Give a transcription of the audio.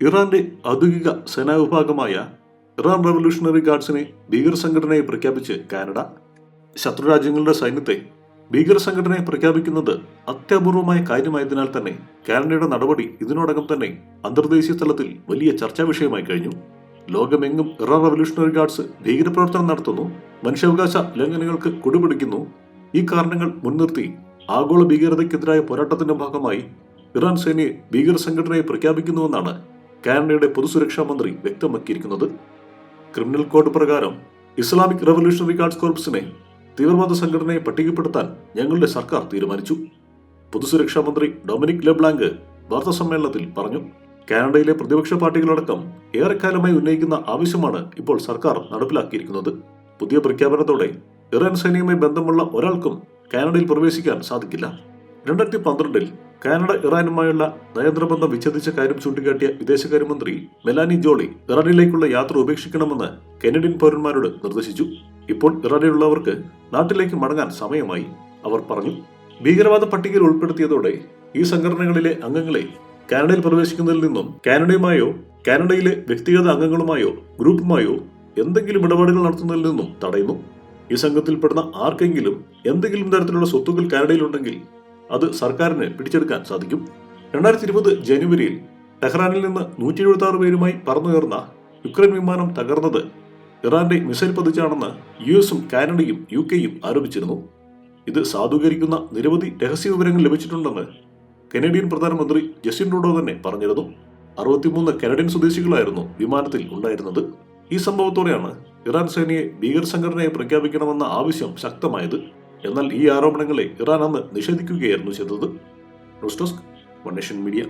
ഇറാന്റെ ഔദ്യോഗിക സേനാ വിഭാഗമായ ഇറാൻ റവല്യൂഷണറി ഗാർഡ്സിനെ ഭീകര സംഘടനയെ പ്രഖ്യാപിച്ച് കാനഡ ശത്രുരാജ്യങ്ങളുടെ സൈന്യത്തെ ഭീകര സംഘടനയെ പ്രഖ്യാപിക്കുന്നത് അത്യപൂർവമായ കാര്യമായതിനാൽ തന്നെ കാനഡയുടെ നടപടി ഇതിനോടകം തന്നെ അന്തർദേശീയ തലത്തിൽ വലിയ ചർച്ചാ വിഷയമായി കഴിഞ്ഞു. ലോകമെങ്ങും ഇറാൻ റവല്യൂഷണറി ഗാർഡ്സ് ഭീകരപ്രവർത്തനം നടത്തുന്നു മനുഷ്യാവകാശ ലംഘനങ്ങൾക്ക് കൊടുപിടിക്കുന്നു. ഈ കാരണങ്ങൾ മുൻനിർത്തി ആഗോള ഭീകരതയ്ക്കെതിരായ പോരാട്ടത്തിന്റെ ഭാഗമായി ഇറാൻ സേനയെ ഭീകര സംഘടനയെ പ്രഖ്യാപിക്കുന്നുവെന്നാണ് കാനഡയുടെ പൊതുസുരക്ഷാ മന്ത്രി വ്യക്തമാക്കിയിരിക്കുന്നത് ക്രിമിനൽ കോഡ് പ്രകാരം ഇസ്ലാമിക് റവല്യൂഷണറി ഗാർഡ്സ് കോർപ്സിനെ തീവ്രവാദ സംഘടനയെ പട്ടികപ്പെടുത്താൻ ഞങ്ങളുടെ സർക്കാർ തീരുമാനിച്ചു. പൊതുസുരക്ഷാ മന്ത്രി ഡൊമിനിക് ലെബ്ലാങ്ക് വാർത്താ സമ്മേളനത്തിൽ പറഞ്ഞു കാനഡയിലെ പ്രതിപക്ഷ പാർട്ടികളടക്കം ഏറെക്കാലമായി ഉന്നയിക്കുന്ന ആവശ്യമാണ് ഇപ്പോൾ സർക്കാർ നടപ്പിലാക്കിയിരിക്കുന്നത്. പുതിയ പ്രഖ്യാപനത്തോടെ ഇറാൻ സൈന്യവുമായി ബന്ധമുള്ള ഒരാൾക്കും കാനഡയിൽ പ്രവേശിക്കാൻ സാധിക്കില്ല. രണ്ടായിരത്തി പന്ത്രണ്ടിൽ കാനഡ ഇറാനുമായുള്ള നയന്ത്രബന്ധം വിച്ഛേദിച്ച കാര്യം ചൂണ്ടിക്കാട്ടിയ വിദേശകാര്യമന്ത്രി മെലാനി ജോളി ഇറാനിലേക്കുള്ള യാത്ര ഉപേക്ഷിക്കണമെന്ന് കനഡിയൻ പൗരന്മാരോട് നിർദ്ദേശിച്ചു. ഇപ്പോൾ ഇറാനിലുള്ളവർക്ക് നാട്ടിലേക്ക് മടങ്ങാൻ സമയമായി. അവർ പറഞ്ഞു ഭീകരവാദ പട്ടികയിൽ ഉൾപ്പെടുത്തിയതോടെ ഈ സംഘടനകളിലെ അംഗങ്ങളെ കാനഡയിൽ പ്രവേശിക്കുന്നതിൽ നിന്നും കാനഡയുമായോ കാനഡയിലെ വ്യക്തിഗത അംഗങ്ങളുമായോ ഗ്രൂപ്പുമായോ എന്തെങ്കിലും ഇടപാടുകൾ നടത്തുന്നതിൽ നിന്നും തടയുന്നു. ഈ സംഘത്തിൽപ്പെടുന്ന ആർക്കെങ്കിലും എന്തെങ്കിലും തരത്തിലുള്ള സ്വത്തുക്കൾ കാനഡയിലുണ്ടെങ്കിൽ അത് സർക്കാരിന് പിടിച്ചെടുക്കാൻ സാധിക്കും. രണ്ടായിരത്തി ഇരുപത് ജനുവരിയിൽ ടെഹ്റാനിൽ നിന്ന് നൂറ്റി എഴുപത്തി ആറ് പേരുമായി പറന്നുയർന്ന യുക്രൈൻ വിമാനം തകർന്നത് ഇറാന്റെ മിസൈൽ പതിച്ചാണെന്ന് യു എസും കാനഡയും യു കെയും ആരോപിച്ചിരുന്നു. ഇത് സാധൂകരിക്കുന്ന നിരവധി രഹസ്യ വിവരങ്ങൾ ലഭിച്ചിട്ടുണ്ടെന്ന് കനേഡിയൻ പ്രധാനമന്ത്രി ജസ്റ്റിൻ ട്രൂഡോ തന്നെ പറഞ്ഞിരുന്നു. അറുപത്തിമൂന്ന് കനഡിയൻ സ്വദേശികളായിരുന്നു വിമാനത്തിൽ ഉണ്ടായിരുന്നത്. ഈ സംഭവത്തോടെയാണ് ഇറാൻ സേനയെ ഭീകര സംഘടനയെ പ്രഖ്യാപിക്കണമെന്ന ആവശ്യം ശക്തമായത്. എന്നാൽ ഈ ആരോപണങ്ങളെ ഇറാൻ അന്ന് നിഷേധിക്കുകയായിരുന്നു ചെയ്തത്. News desk one media.